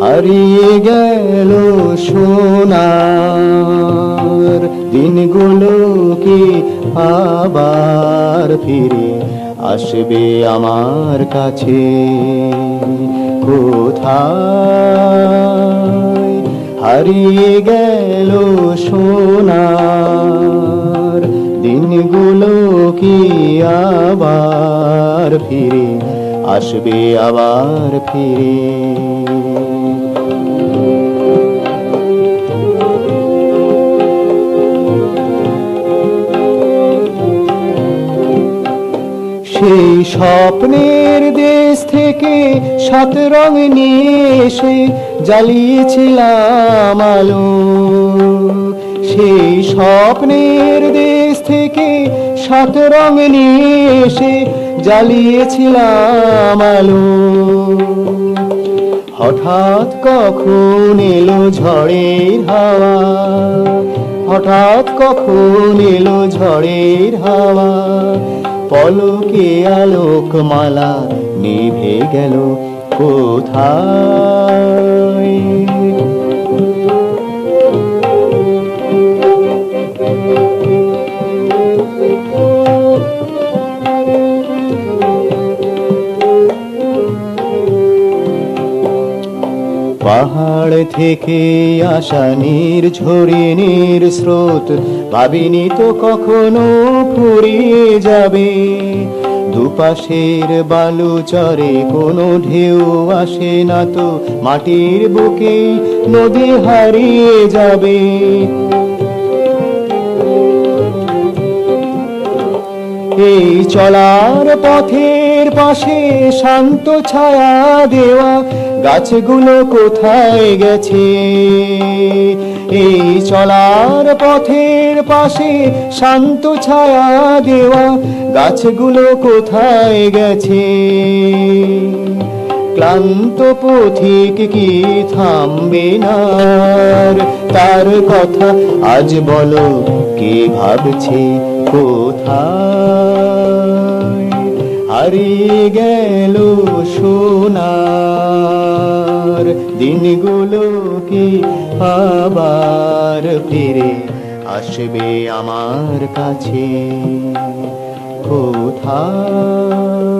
হারিয়ে গেল সোনার দিনগুলো কি আবার ফিরে আসবে আমার কাছে? কোথায় হারিয়ে গেল সোনার দিনগুলো কি আবার ফিরে আসবে আবার ফিরে। সেই স্বপ্নের দেশ থেকে সাত রং নিয়ে এসে জ্বালিয়েছিলাম আলো। সেই স্বপ্নের দেশ থেকে সাত রং নিয়ে এসে জ্বালিয়েছিলাম আলো। হঠাৎ কখন এলো ঝড়ের হাওয়া? হঠাৎ কখন এলো ঝড়ের হাওয়া? পলকে আলোকমালা নিভে গেল কোথায়? পাহাড় থেকে আসা নীর ঝরিণীর স্রোত, ভাবিনি তো কখনো ফুরিয়ে যাবে। দুপাশের বালু চরে কোনো ঢেউ আসে না তো, মাটির বুকে নদী হারিয়ে যাবে। এই চলার পথের পাশে শান্ত ছায়া দেওয়া, গাছগুলো কোথায় গেছে? এই চলার পথের পাশে শান্ত ছায়া দেওয়া, গাছগুলো কোথায় গেছে? ক্লান্ত পথিক কি থামবে না? তার কথা আজ বলো, কে ভাবছে কোথায়? হারিয়ে গেল সোনার। দিনগুলো কি আবার ফিরে আসবে আমার কাছে? কোথায়?